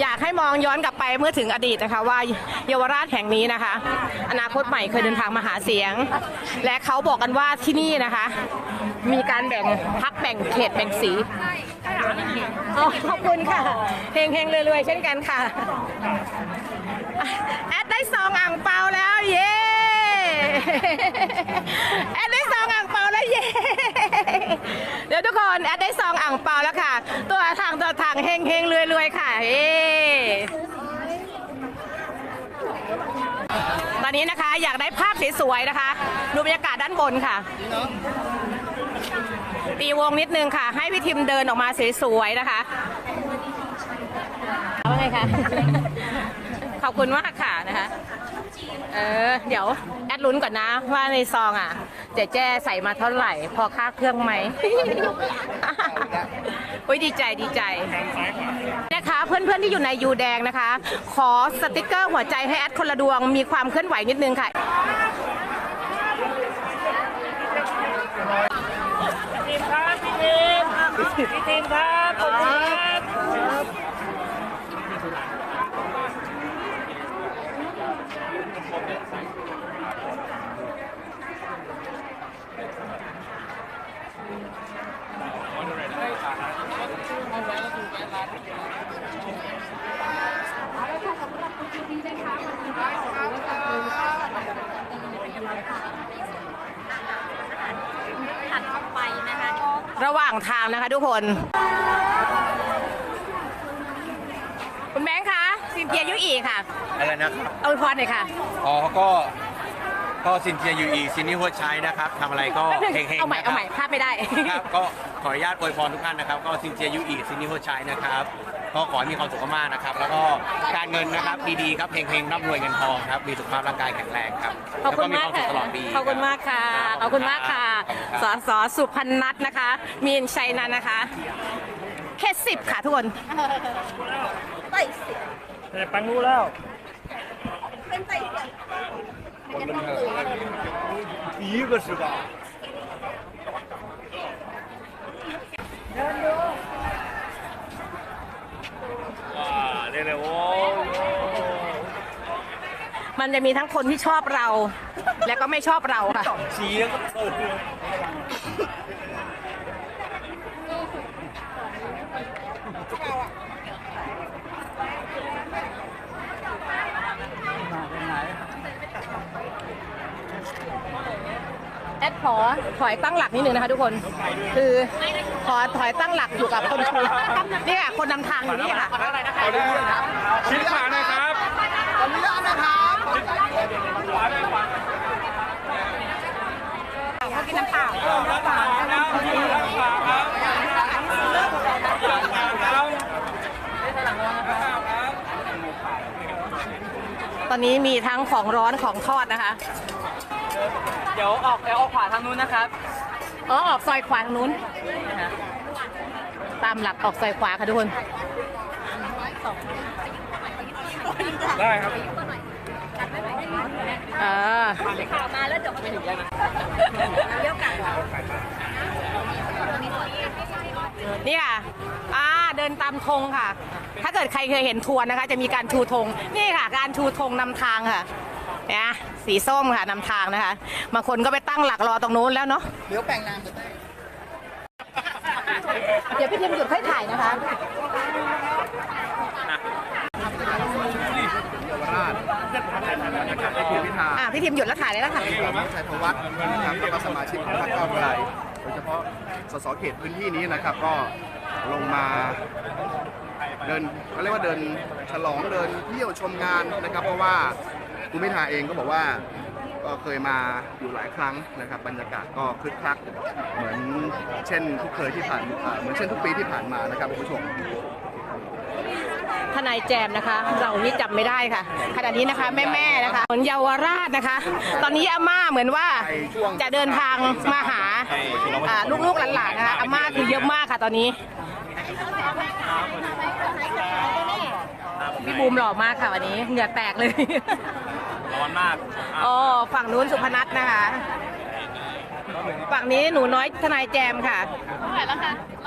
อยากให้มองย้อนกลับไปเมื่อถึงอดีตนะคะ ว่าเยาวราชแห่งนี้นะคะ อนาคตใหม่เคยเดินทางมาหาเสียง และเขาบอกกันว่าที่นี่นะคะ มีการแบ่งพักแบ่งเขตแบ่งสีอ๋อขอบคุณค่ะเฮงเฮงๆรวยๆเช่นกันค่ะแอดได้ซองอ่างเปาแล้ว เย้แอดได้ซองอ่างเปาแล้วเย้เดี๋ ยวทุกคนแอดได้ซองอ่างเปาแล้วค่ะ ตัวทางตัวทางเฮงเฮงรวยรวยค่ะเย้ตอนนี้นะคะอยากได้ภาพสวยๆนะคะ ดูบรรยากาศด้านบนค่ะ ตีวงนิดนึงค่ะ ให้พี่ทิมเดินออกมาสวยๆนะคะว่าไงคะ ขอบคุณมากค่ะนะคะ เออ เดี๋ยวแอดลุ้นก่อนนะ ว่าในซองอะเจ๊แจ้ใส่มาเท่าไหร่ พอค่าเครื่องไหม โอ้ยดีใจดีใจ นะคะ เพื่อนๆที่อยู่ในยูแดงนะคะ ขอสติกเกอร์หัวใจให้แอดคนละดวงมีความเคลื่อนไหวนิดนึงค่ะทีมครับพี่ทีมพี่ทีมครับขอบคุณครับ ถัดเข้าไปนะคะก็ ระหว่างทางนะคะทุกคน คุณแบงค์คะซินเจียยุอีค่ะ อะไรนะครับเอาพรหน่อยค่ะอ๋อก็ก็ซินเจียยูอีซินนี่หัวใช้นะครับทำอะไรก็แป๊บนึงเฮงๆเอาใหม่นะคเอารับใหม่พลาดไม่ได้ครับก็ขออนุญาตอวยพรทุกท่านนะครับ ก็ซินเจียยูอีซินนี่หัวใช้นะครับก็ขอให้มีความสุขมากๆนะครับ แล้วก็การเงินนะครับดีๆครับเฮงๆร่ำรวยเงินทองครับมีสุขภาพร่างกายแข็งแรงครับขอบคุณแล้วมากมีค่ะวามสุขตลอดปีขอบคุณมากค่ะขอบคุณมากค่ะสอสอสุพันนัทนะคะ มีนชัยนันท์นะคะแค่สิบค่ะทุกคนแต่ปังรู้แล้ว 一个是吧？哇，来来，哦 มันจะมีทั้งคนที่ชอบเรา และก็ไม่ชอบเราค่ะ 几个臭。 แอดขอถอยตั้งหลักนิดนึงนะคะทุกคน คือขอถอยตั้งหลักอยู่กับคนคุยนี่ค่ะคนนำทางอยู่นี่ค่ะชิดขวาหน่อยครับเขากินน้ำเปล่าตอนนี้มีทั้งของร้อนของทอดนะคะ เดี๋ยวออกเดี๋ยวออกขวาทางนู้นนะครับอ๋อออกซอยขวาทางนู้น นะคะตามหลักออกซอยขวาค่ะทุกคน ได้ครับเออ ข่าวมาแล้วเดี๋ยวไม่ถึงยังเดี๋ยวกันนี่ค่ะ อ่า เดินตามธงค่ะ ถ้าเกิดใครเคยเห็นทัวร์นะคะ จะมีการชูธง นี่ค่ะ การชูธงนำทางค่ะ เนี่ย สีส้มค่ะนำทางนะคะบางคนก็ไปตั้งหลักรอตรงนู้นแล้วเนาะเดี๋ยวแปลงนามเดี๋ยวพี่ทิมหยุดค่อยถ่ายนะคะคุณพิธาอ่าพี่ทิมหยุดแล้วถ่ายเลยแล้วค่ะชัยธวัฒน์นะครับแล้วก็สมาชิกของพรรคก้าวไกลโดยเฉพาะสสเขตพื้นที่นี้นะครับ ก็ลงมาเดินเขาเรียกว่าเดินฉลองเดินเที่ยวชมงานนะครับ เพราะว่า คุณพิธาเองก็บอกว่าก็เคยมาอยู่หลายครั้งนะครับบรรยากาศก็คึกคักเหมือนเช่นทุกเคยที่ผ่านเหมือนเช่นทุกปีที่ผ่านมานะครับคุณผู้ชมทนายแจมนะคะ เรานี่จำไม่ได้ค่ะขณะนี้นะคะแม่แม่นะคะเหมือนเยาวราชนะคะ ตอนนี้อาม่าเหมือนว่าจะเดินทางมาหาอ่าลูกๆหลานๆนะคะอาม่าคือเยอะมากค่ะตอนนี้พี่บูมหล่อมากค่ะวันนี้เหงื่อแตกเลย ร้อนมากอ๋อฝั่งนู้นสุพนัทนะคะ ฝั่งนี้หนูน้อยทนายแจมค่ะ